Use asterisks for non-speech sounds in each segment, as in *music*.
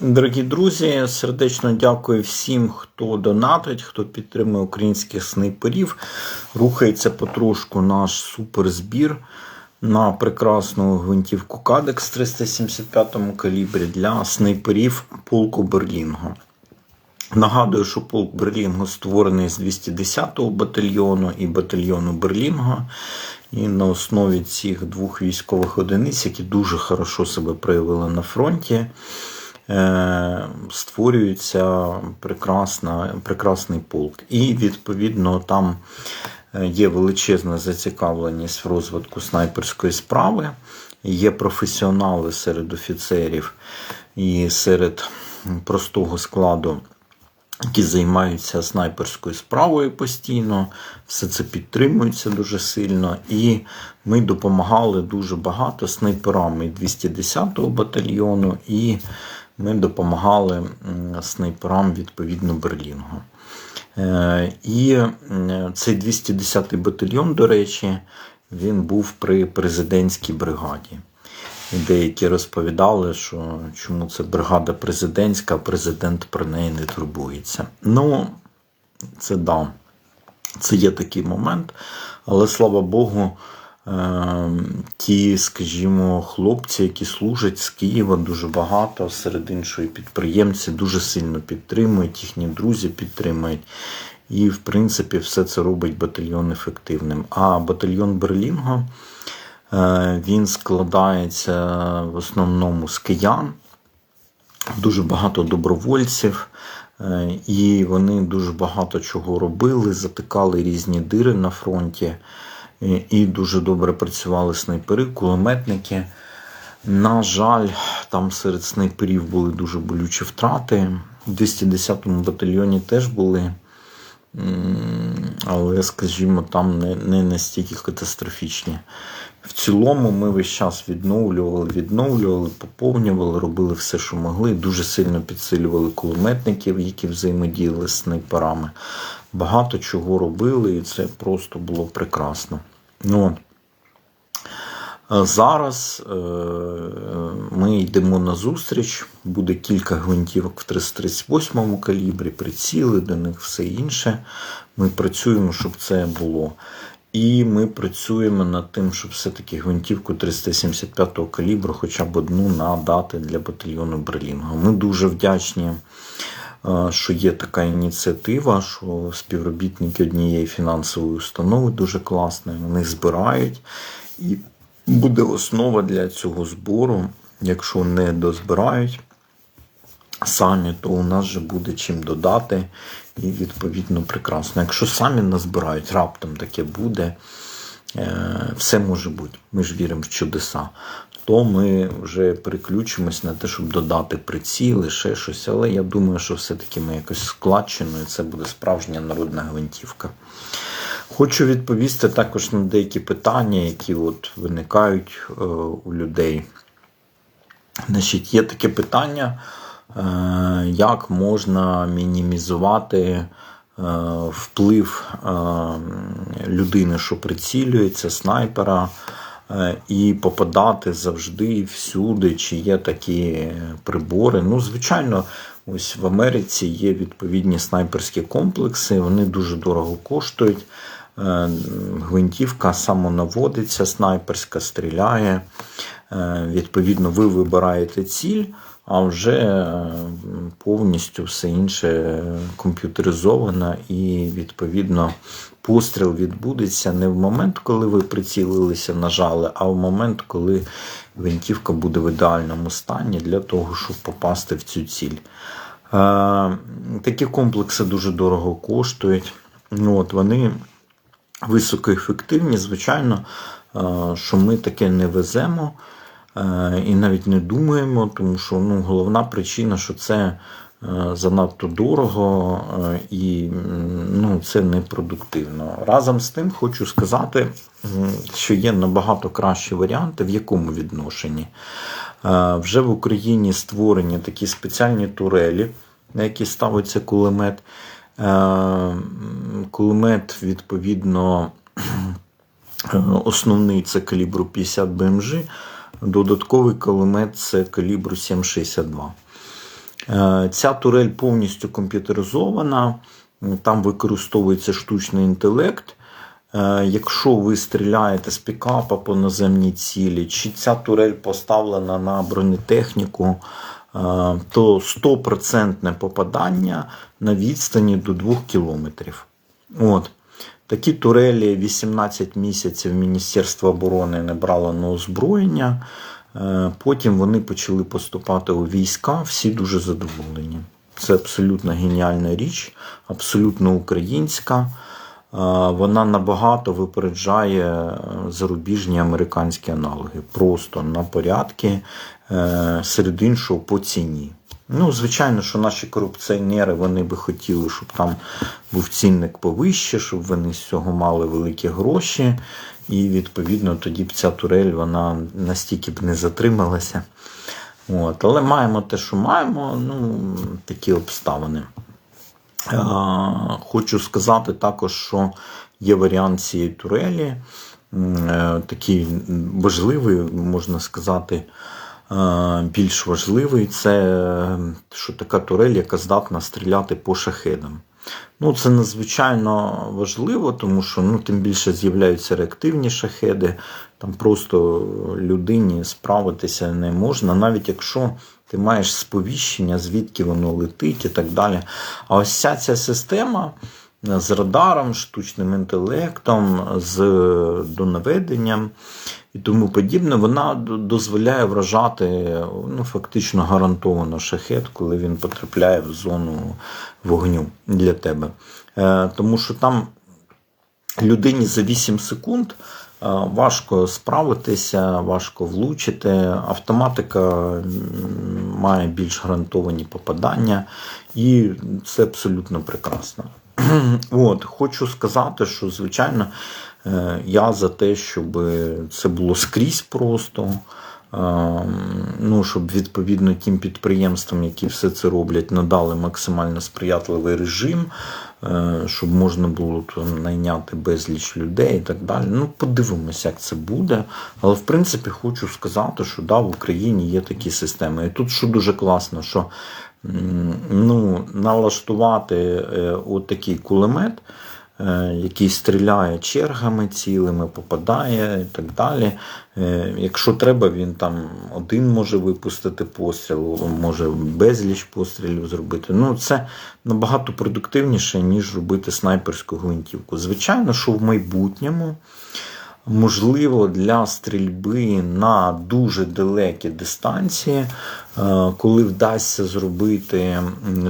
Дорогі друзі, сердечно дякую всім, хто донатить, хто підтримує українських снайперів. Рухається потрошку наш суперзбір на прекрасну гвинтівку Кадекс 375 калібрі для снайперів полку Берлінго. Нагадую, що полк Берлінго створений з 210-го батальйону і батальйону Берлінго. І на основі цих двох військових одиниць, які дуже хорошо себе проявили на фронті, створюється прекрасна, прекрасний полк. І, відповідно, там е, є величезна зацікавленість в розвитку снайперської справи, є професіонали серед офіцерів і серед простого складу які займаються снайперською справою постійно, все це підтримується дуже сильно. І ми допомагали дуже багато снайперам і 210-го батальйону, і ми допомагали снайперам відповідно Берлінгу. Е, і цей 210-й батальйон, до речі, він був при президентській бригаді. Деякі розповідали, що чому це бригада президентська, а президент про неї не турбується. Ну, це да, це є такий момент. Але слава Богу, ті, скажімо, хлопці, які служать з Києва, дуже багато, серед іншої підприємці, дуже сильно підтримують, їхні друзі підтримують. І, в принципі, все це робить батальйон ефективним. А батальйон Берлінго. Е, він складається в основному з киян, дуже багато добровольців, е, і вони дуже багато чого робили, затикали різні дири на фронті, і дуже добре працювали снайпери, кулеметники. На жаль, там серед снайперів були дуже болючі втрати. У 210-му батальйоні теж були. Але, скажімо, там не не настільки катастрофічні. В цілому ми весь час відновлювали, відновлювали, поповнювали, робили все, що могли. Дуже сильно підсилювали кулеметників, які взаємодіяли з снайперами. Багато чого робили, і це просто було прекрасно. Ну, Зараз е, ми йдемо на зустріч, буде кілька гвинтівок в 338 калібрі, приціли до них все інше. Ми працюємо, щоб це було. І ми працюємо над тим, щоб все-таки гвинтівку 375-го калібру хоча б одну надати для батальйону Берлінга. Ми дуже вдячні, е, що є така ініціатива, що співробітники однієї фінансової установи дуже класні, вони збирають. І буде основа для цього збору. Якщо не дозбирають самі, то у нас вже буде чим додати. І, відповідно, прекрасно. Якщо самі назбирають, раптом таке буде, е, все може бути. Ми ж віримо в чудеса. То ми вже переключимось на те, щоб додати приціли, ще щось. Але я думаю, що все-таки ми якось складчено, і це буде справжня народна гвинтівка. Хочу відповісти також на деякі питання, які от виникають е, у людей. Значить, Є таке питання, е, як можна мінімізувати е, вплив людини, що прицілюється, снайпера, і попадати завжди всюди, чи є такі прибори. Ну, звичайно, ось в Америці є відповідні снайперські комплекси, вони дуже дорого коштують. Е, гвинтівка самонаводиться, снайперська стріляє. Е, відповідно, ви вибираєте ціль, а вже е, повністю все інше комп'ютеризовано і, відповідно, постріл відбудеться не в момент, коли ви прицілилися, нажали, а в момент, коли гвинтівка буде в ідеальному стані для того, щоб попасти в цю ціль. Такі комплекси дуже дорого коштують. Ну, от Вони високоефективні, звичайно, е, що ми таке не веземо е, і навіть не думаємо, тому що ну, головна причина, що це е, занадто дорого і ну, це непродуктивно. Разом з тим хочу сказати, що є набагато кращі варіанти, в якому відношенні. Вже в Україні створені такі спеціальні турелі, на які ставиться кулемет. Е, кулемет, відповідно, *clears throat* основний це калібру 50 БМЖ, додатковий кулемет це калібру 7,62. Е, Ця турель повністю комп'ютеризована, там використовується штучний інтелект. Е, Якщо ви стріляєте з пікапа по наземній цілі, чи ця турель поставлена на бронетехніку, е, то 100% попадання на відстані до 2 кілометрів. От. Такі турелі 18 місяців Міністерство оборони не брало на озброєння. Е, Потім вони почали поступати у війська, всі дуже задоволені. Це абсолютно геніальна річ, абсолютно українська. Е, Вона набагато випереджає е, зарубіжні американські аналоги. Просто на порядки, серед іншого по ціні. Ну, звичайно, що наші корупціонери вони би хотіли, щоб там був цінник повище, щоб вони з цього мали великі гроші. І відповідно тоді б ця турель вона настільки б не затрималася. От. Але маємо те, що маємо, ну, такі обставини. Е, Хочу сказати також, що є варіант цієї турелі, е, такий важливий, можна сказати, більш важливий. Це е, що така турель, яка здатна стріляти по шахедам. Ну, це надзвичайно важливо, тому що ну, тим більше з'являються реактивні шахеди, там просто людині справитися не можна, навіть якщо ти маєш сповіщення, звідки воно летить і так далі. А ось ця ця система з радаром, штучним інтелектом, з донаведенням і тому подібне, вона дозволяє вражати ну, фактично гарантовано шахет, коли він потрапляє в зону вогню для тебе. Е, Тому що там людині за 8 секунд е, важко справитися, важко влучити. Автоматика має більш гарантовані попадання, і це абсолютно прекрасно. *clears throat* От, хочу сказати, що звичайно е, я за те, щоб це було скрізь просто. е, Ну, щоб відповідно тим підприємствам, які все це роблять, надали максимально сприятливий режим, е, щоб можна було там найняти безліч людей і так далі. Ну, подивимося, як це буде. Але в принципі хочу сказати, що да, в Україні є такі системи. І тут що дуже класно, що ну, налаштувати е, от такий кулемет, е, який стріляє чергами цілими, попадає і так далі. Е, Якщо треба, він там один може випустити постріл, може безліч пострілів зробити. Ну, це набагато продуктивніше, ніж робити снайперську гвинтівку. Звичайно, що в майбутньому. Можливо, для стрільби на дуже далекі дистанції, е, коли вдасться зробити,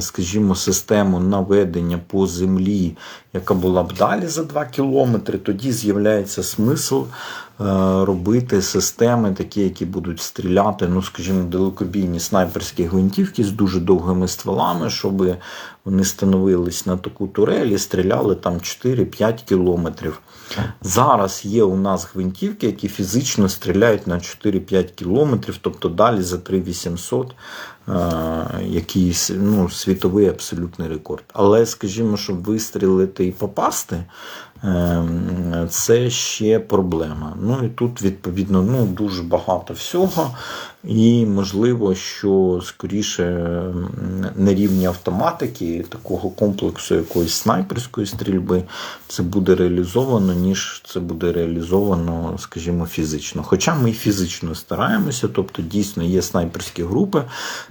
скажімо, систему наведення по землі, яка була б далі за 2 кілометри, тоді з'являється смисл робити системи, такі, які будуть стріляти, ну, скажімо, далекобійні снайперські гвинтівки з дуже довгими стволами, щоб вони становились на таку турель і стріляли там 4-5 кілометрів. Зараз є у нас гвинтівки, які фізично стріляють на 4-5 кілометрів, тобто далі за 3800, е, який ну, світовий абсолютний рекорд. Але, скажімо, щоб вистрілити і попасти, е, це ще проблема. Ну і тут, відповідно, ну, дуже багато всього. І можливо, що скоріше на рівні автоматики, такого комплексу якоїсь снайперської стрільби, це буде реалізовано, ніж це буде реалізовано, скажімо, фізично. Хоча ми і фізично стараємося, тобто дійсно є снайперські групи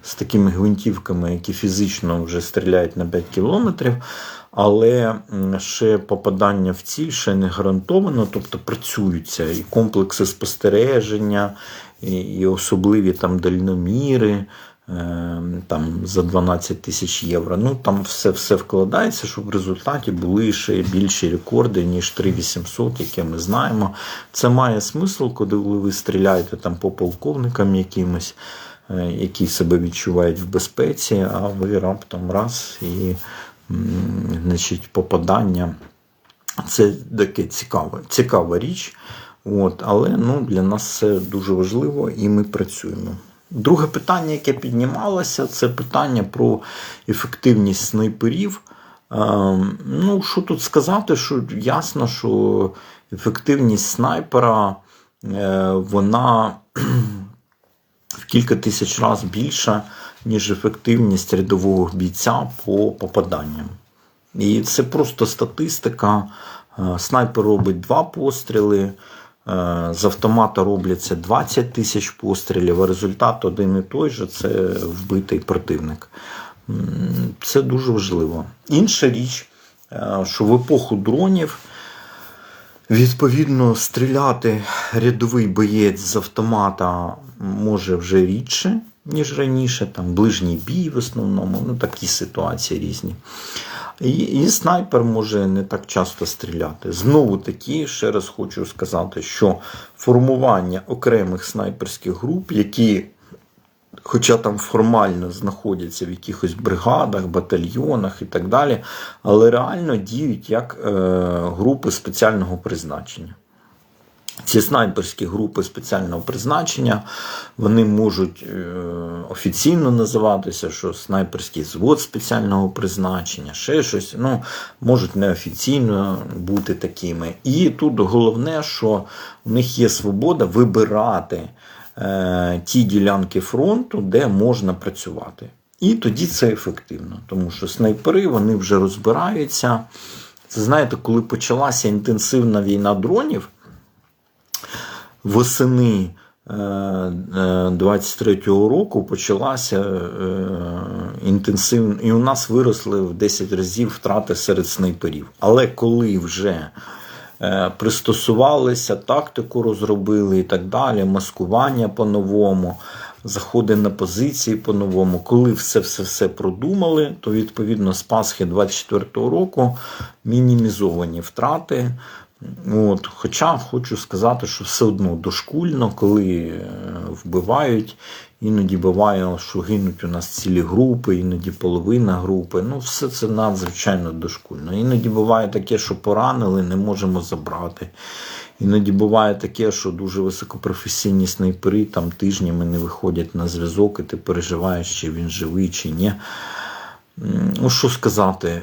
з такими гвинтівками, які фізично вже стріляють на 5 кілометрів. Але ще попадання в ціль ще не гарантовано, тобто працюються і комплекси спостереження, і, особливі там дальноміри. е, Там за 12 тисяч євро. Ну там все все вкладається, щоб в результаті були ще більші рекорди, ніж 3800, яке ми знаємо. Це має смисл, коли ви стріляєте там по полковникам якимось, е, які себе відчувають в безпеці, а ви раптом раз і значить, попадання. Це таке цікаве, цікава річ. От, але ну, для нас це дуже важливо і ми працюємо. Друге питання, яке піднімалося, це питання про ефективність снайперів. Ем, ну, що тут сказати, що ясно, що ефективність снайпера е, вона *clears throat* в кілька тисяч разів більша, ніж ефективність рядового бійця по попаданням. І це просто статистика. Е, Снайпер робить два постріли, е, з автомата робляться 20 тисяч пострілів, а результат один і той же це вбитий противник. Це дуже важливо. Інша річ, е, що в епоху дронів. Відповідно, стріляти рядовий боєць з автомата може вже рідше, ніж раніше. Там ближній бій в основному, ну такі ситуації різні. І, і снайпер може не так часто стріляти. Знову таки, ще раз хочу сказати, що формування окремих снайперських груп, які хоча там формально знаходяться в якихось бригадах, батальйонах і так далі, але реально діють як е, групи спеціального призначення. Ці снайперські групи спеціального призначення вони можуть е, офіційно називатися, що снайперський звод спеціального призначення, ще щось. Ну, можуть неофіційно бути такими. І тут головне, що у них є свобода вибирати е, ті ділянки фронту, де можна працювати. І тоді це ефективно, тому що снайпери вони вже розбираються. Це знаєте, коли почалася інтенсивна війна дронів восени е, е, 23-го року почалася е, інтенсивна, і у нас виросли в 10 разів втрати серед снайперів. Але коли вже е, пристосувалися, тактику розробили і так далі, маскування по-новому, заходи на позиції по-новому, коли все все все продумали, то відповідно з Пасхи 24-го року мінімізовані втрати. От, Хоча хочу сказати, що все одно дошкульно, коли е, вбивають, іноді буває, що гинуть у нас цілі групи, іноді половина групи. Ну, все це надзвичайно дошкульно. Іноді буває таке, що поранили, не можемо забрати. Іноді буває таке, що дуже високопрофесійні снайпери там тижнями не виходять на зв'язок, і ти переживаєш, чи він живий, чи ні. Ну, що сказати,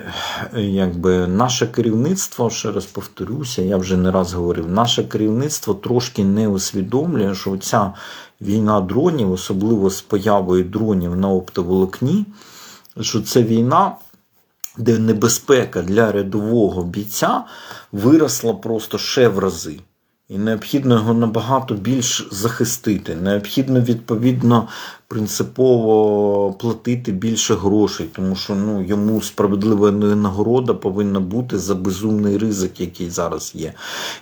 якби наше керівництво, ще раз повторюся, я вже не раз говорив, наше керівництво трошки не усвідомлює, що ця війна дронів, особливо з появою дронів на оптоволокні, що це війна, де небезпека для рядового бійця виросла просто ще в рази. І необхідно його набагато більш захистити. Необхідно, відповідно, принципово платити більше грошей, тому що ну, йому справедлива нагорода повинна бути за безумний ризик, який зараз є,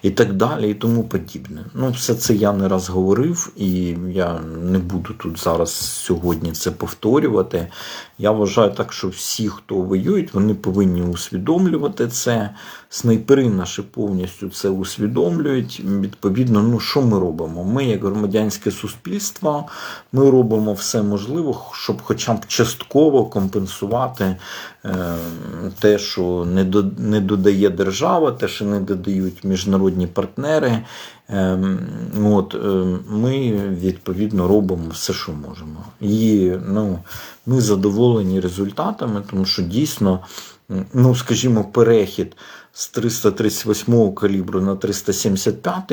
і так далі, і тому подібне. Ну, все це я не раз говорив, і я не буду тут зараз сьогодні це повторювати. Я вважаю так, що всі, хто воюють, вони повинні усвідомлювати це. Снайпери наші повністю це усвідомлюють. Відповідно, ну що ми робимо? Ми, як громадянське суспільство, ми робимо все можливе, щоб хоча б частково компенсувати е, те, що не додає держава, те, що не додають міжнародні партнери. Е, от, е, Ми відповідно робимо все, що можемо. І ну, ми задоволені результатами, тому що дійсно, ну, скажімо, перехід. З 338 калібру на 375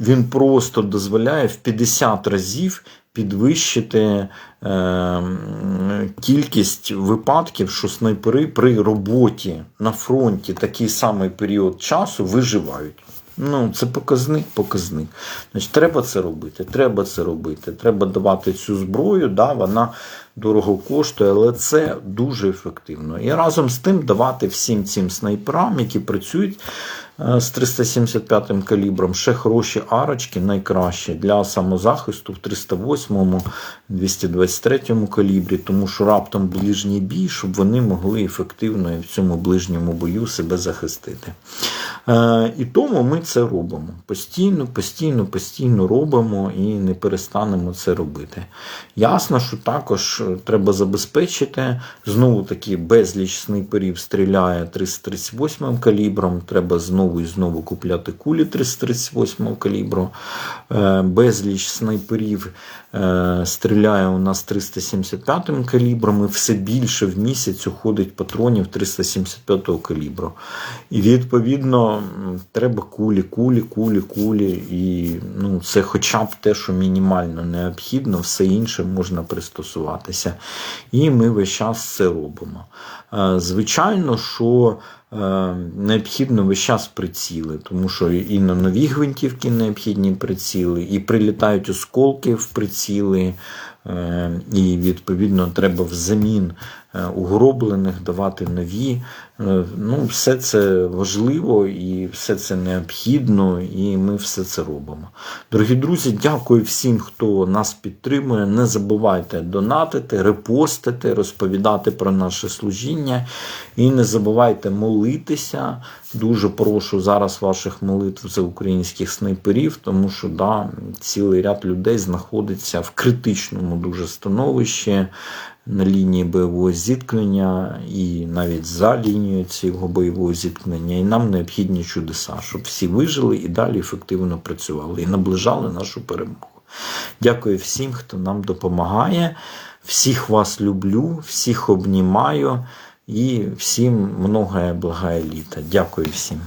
він просто дозволяє в 50 разів підвищити е, кількість випадків, що снайпери при роботі на фронті такий самий період часу виживають. Ну, це показник, показник. Значить, Треба це робити. Треба це робити. Треба давати цю зброю, да, вона дорого коштує, але це дуже ефективно. І разом з тим давати всім цим снайперам, які працюють е, з 375 калібром, ще хороші арочки, найкращі для самозахисту в 308, 223 калібрі, тому що раптом ближній бій, щоб вони могли ефективно і в цьому ближньому бою себе захистити. Е, і тому ми це робимо. Постійно, постійно, постійно робимо і не перестанемо це робити. Ясно, що також треба забезпечити. Знову таки, безліч снайперів стріляє 338 калібром. Треба знову і знову купляти кулі 338 калібру. Е, безліч снайперів е, стріляє у нас 375 калібром, і все більше в місяць уходить патронів 375 калібру. І відповідно треба кулі, кулі, кулі, кулі. І ну, це хоча б те, що мінімально необхідно, все інше можна пристосуватися. І ми весь час це робимо. Е, Звичайно, що е, необхідно весь час приціли, тому що і на нові гвинтівки необхідні приціли, і прилітають осколки в приціли. Е, І відповідно треба взамін угроблених давати нові. Е, Ну, все це важливо і все це необхідно, і ми все це робимо. Дорогі друзі, дякую всім, хто нас підтримує. Не забувайте донатити, репостити, розповідати про наше служіння. І не забувайте молитися. Дуже прошу зараз ваших молитв за українських снайперів, тому що да, цілий ряд людей знаходиться в критичному дуже становищі на лінії бойового зіткнення і навіть за лінією цього бойового зіткнення. І нам необхідні чудеса, щоб всі вижили і далі ефективно працювали і наближали нашу перемогу. Дякую всім, хто нам допомагає. Всіх вас люблю, всіх обнімаю і всім многое благає літа. Дякую всім.